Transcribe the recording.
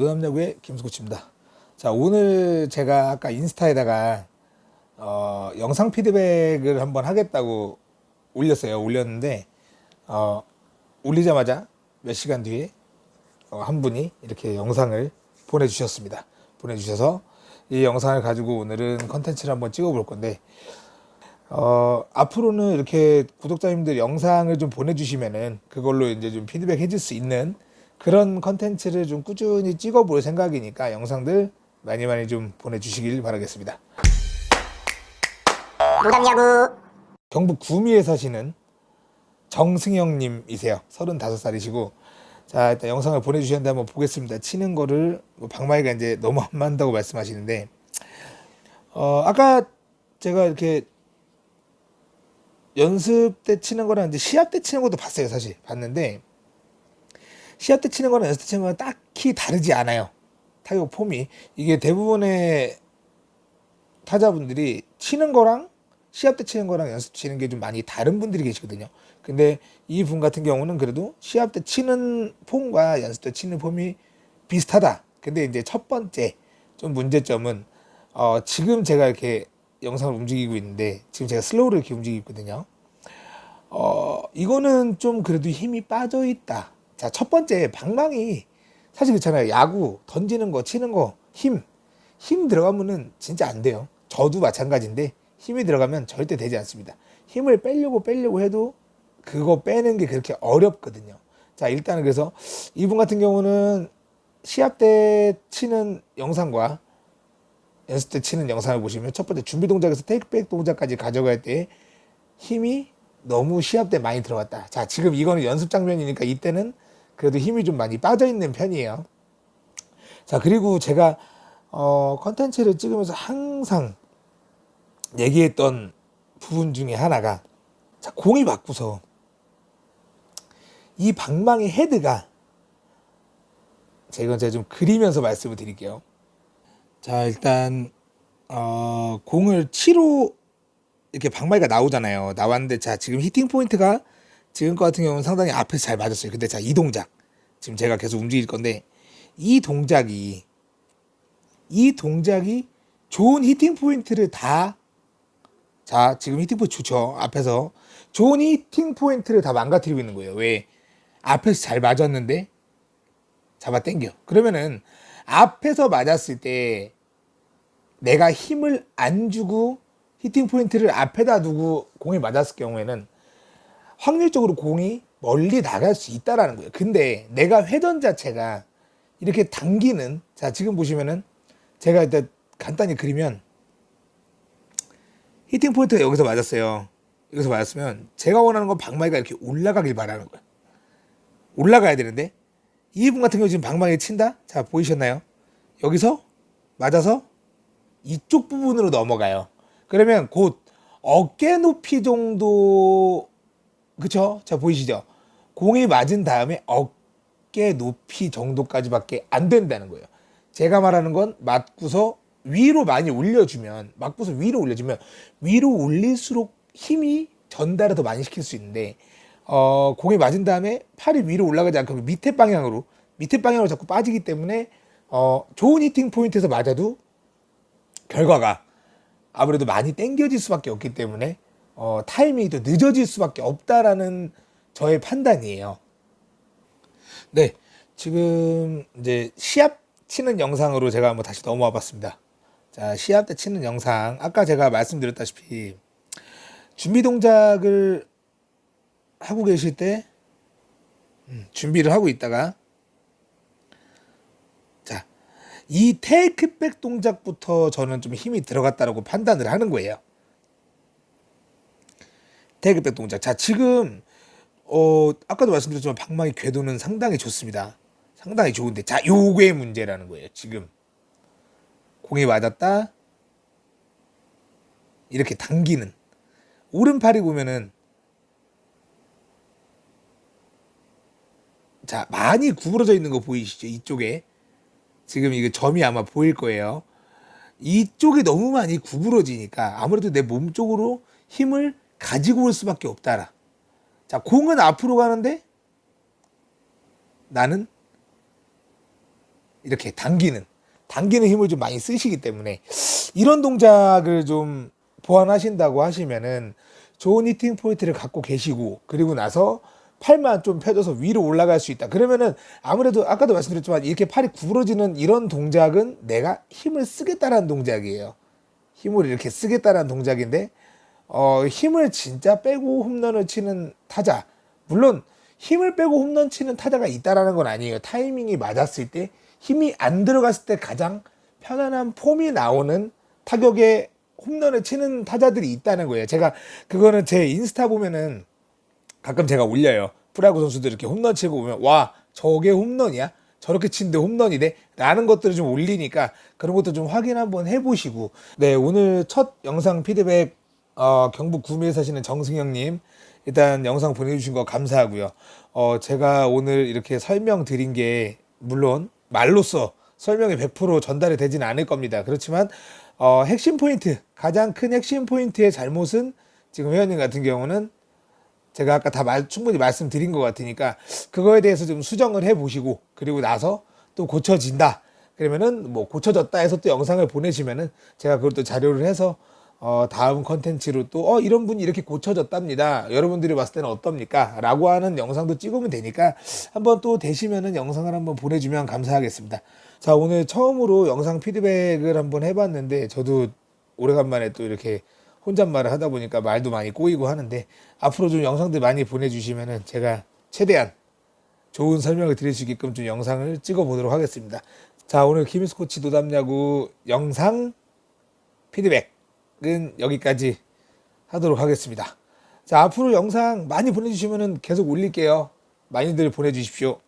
노남야구의 김수코치입니다. 자 오늘 제가 아까 인스타에다가 어, 영상 피드백을 한번 하겠다고 올렸어요. 올렸는데 어, 올리자마자 몇 시간 뒤에 어, 한 분이 이렇게 영상을 보내주셨습니다. 보내주셔서 이 영상을 가지고 오늘은 컨텐츠를 한번 찍어볼 건데 어, 앞으로는 이렇게 구독자님들 영상을 좀 보내주시면은 그걸로 이제 좀 피드백 해줄 수 있는 그런 컨텐츠를 좀 꾸준히 찍어볼 생각이니까 영상들 많이 많이 좀 보내주시길 바라겠습니다. 농담야구 경북 구미에 사시는 정승영님이세요. 35살이시고 자 일단 영상을 보내주셨는데 한번 보겠습니다. 치는 거를 뭐 박마이가 이제 너무 안 맞다고 말씀하시는데 어 아까 제가 이렇게 연습 때 치는 거랑 이제 시합 때 치는 것도 봤어요 사실 봤는데 시합 때 치는 거랑 연습 때 치는 거랑 딱히 다르지 않아요 타격 폼이 이게 대부분의 타자분들이 치는 거랑 시합 때 치는 거랑 연습 치는 게 좀 많이 다른 분들이 계시거든요. 근데 이 분 같은 경우는 그래도 시합 때 치는 폼과 연습 때 치는 폼이 비슷하다. 근데 이제 첫 번째 좀 문제점은 어 지금 제가 이렇게 영상을 움직이고 있는데 지금 제가 슬로우를 이렇게 움직이고 있거든요. 어 이거는 좀 그래도 힘이 빠져 있다. 자, 첫 번째 방망이 사실 그렇잖아요. 야구 던지는 거, 치는 거, 힘. 힘 들어가면은 진짜 안 돼요. 저도 마찬가지인데 힘이 들어가면 절대 되지 않습니다. 힘을 빼려고 빼려고 해도 그거 빼는 게 그렇게 어렵거든요. 자, 일단은 그래서 이분 같은 경우는 시합 때 치는 영상과 연습 때 치는 영상을 보시면 첫 번째 준비 동작에서 테이크백 동작까지 가져갈 때 힘이 너무 시합 때 많이 들어갔다. 자, 지금 이거는 연습 장면이니까 이때는 그래도 힘이 좀 많이 빠져 있는 편이에요. 자, 그리고 제가 어, 컨텐츠를 찍으면서 항상 얘기했던 부분 중에 하나가 자, 공이 맞고서 이 방망이 헤드가 제가 제가 좀 그리면서 말씀을 드릴게요. 자, 일단 어, 공을 치로 이렇게 방망이가 나오잖아요. 나왔는데 자, 지금 히팅 포인트가 지금 거 같은 경우는 상당히 앞에서 잘 맞았어요. 근데 자, 이 동작. 지금 제가 계속 움직일 건데 이 동작이 이 동작이 좋은 히팅 포인트를 다 자, 지금 히팅 포인트 좋죠. 앞에서 좋은 히팅 포인트를 다 망가뜨리고 있는 거예요. 왜? 앞에서 잘 맞았는데 잡아 당겨. 그러면은 앞에서 맞았을 때 내가 힘을 안 주고 히팅 포인트를 앞에다 두고 공이 맞았을 경우에는 확률적으로 공이 멀리 나갈 수 있다라는 거예요. 근데 내가 회전 자체가 이렇게 당기는 자 지금 보시면은 제가 일단 간단히 그리면 히팅 포인트가 여기서 맞았어요. 여기서 맞았으면 제가 원하는 건 방망이가 이렇게 올라가길 바라는 거야. 올라가야 되는데 이 분 같은 경우 지금 방망이 친다. 자 보이셨나요? 여기서 맞아서 이쪽 부분으로 넘어가요. 그러면 곧 어깨 높이 정도 그쵸? 자 보이시죠? 공이 맞은 다음에 어깨 높이 정도까지밖에 안 된다는 거예요. 제가 말하는 건 맞고서 위로 많이 올려주면 맞고서 위로 올려주면 위로 올릴수록 힘이 전달을 더 많이 시킬 수 있는데 어, 공이 맞은 다음에 팔이 위로 올라가지 않고 밑에 방향으로 밑에 방향으로 자꾸 빠지기 때문에 어, 좋은 히팅 포인트에서 맞아도 결과가 아무래도 많이 땡겨질 수밖에 없기 때문에 어, 타이밍이 더 늦어질 수밖에 없다라는 저의 판단이에요. 네, 지금 이제 시합 치는 영상으로 제가 한번 다시 넘어와 봤습니다. 자, 시합 때 치는 영상. 아까 제가 말씀드렸다시피 준비 동작을 하고 계실 때 음, 준비를 하고 있다가 자, 이 테이크백 동작부터 저는 좀 힘이 들어갔다라고 판단을 하는 거예요. 테이크백 동작. 자, 지금 어, 아까도 말씀드렸지만 방망이 궤도는 상당히 좋습니다. 상당히 좋은데 자, 요게 문제라는 거예요. 지금 공이 맞았다. 이렇게 당기는 오른팔이 보면은 자 많이 구부러져 있는 거 보이시죠? 이쪽에 지금 이게 점이 아마 보일 거예요. 이쪽이 너무 많이 구부러지니까 아무래도 내 몸 쪽으로 힘을 가지고 올 수밖에 없다라. 자 공은 앞으로 가는데 나는 이렇게 당기는 당기는 힘을 좀 많이 쓰시기 때문에 이런 동작을 좀 보완하신다고 하시면은 좋은 히팅 포인트를 갖고 계시고 그리고 나서 팔만 좀 펴져서 위로 올라갈 수 있다. 그러면은 아무래도 아까도 말씀드렸지만 이렇게 팔이 구부러지는 이런 동작은 내가 힘을 쓰겠다라는 동작이에요. 힘을 이렇게 쓰겠다라는 동작인데 어, 힘을 진짜 빼고 홈런을 치는 타자. 물론 힘을 빼고 홈런 치는 타자가 있다라는 건 아니에요. 타이밍이 맞았을 때 힘이 안 들어갔을 때 가장 편안한 폼이 나오는 타격에 홈런을 치는 타자들이 있다는 거예요. 제가 그거는 제 인스타 보면은 가끔 제가 올려요. 프라구 선수들 이렇게 홈런 치고 보면 와 저게 홈런이야? 저렇게 치는데 홈런이네? 라는 것들을 좀 올리니까 그런 것도 좀 확인 한번 해보시고 네 오늘 첫 영상 피드백 어, 경북 구미에 사시는 정승영님 일단 영상 보내주신 거 감사하고요. 어, 제가 오늘 이렇게 설명드린 게 물론 말로써 설명이 100% 전달이 되지는 않을 겁니다. 그렇지만 어, 핵심 포인트 가장 큰 핵심 포인트의 잘못은 지금 회원님 같은 경우는 제가 아까 다 말, 충분히 말씀드린 것 같으니까 그거에 대해서 좀 수정을 해 보시고 그리고 나서 또 고쳐진다 그러면은 뭐 고쳐졌다 해서 또 영상을 보내시면은 제가 그걸 또 자료를 해서 어 다음 컨텐츠로 또 어 이런 분이 이렇게 고쳐졌답니다. 여러분들이 봤을 때는 어떻습니까? 라고 하는 영상도 찍으면 되니까 한번 또 되시면은 영상을 한번 보내주면 감사하겠습니다. 자 오늘 처음으로 영상 피드백을 한번 해봤는데 저도 오래간만에 또 이렇게 혼잣말을 하다 보니까 말도 많이 꼬이고 하는데 앞으로 좀 영상들 많이 보내주시면은 제가 최대한 좋은 설명을 드릴 수 있게끔 좀 영상을 찍어 보도록 하겠습니다. 자 오늘 김희수 코치 노담야구 영상 피드백 은 여기까지 하도록 하겠습니다. 자 앞으로 영상 많이 보내주시면은 계속 올릴게요. 많이들 보내주십시오.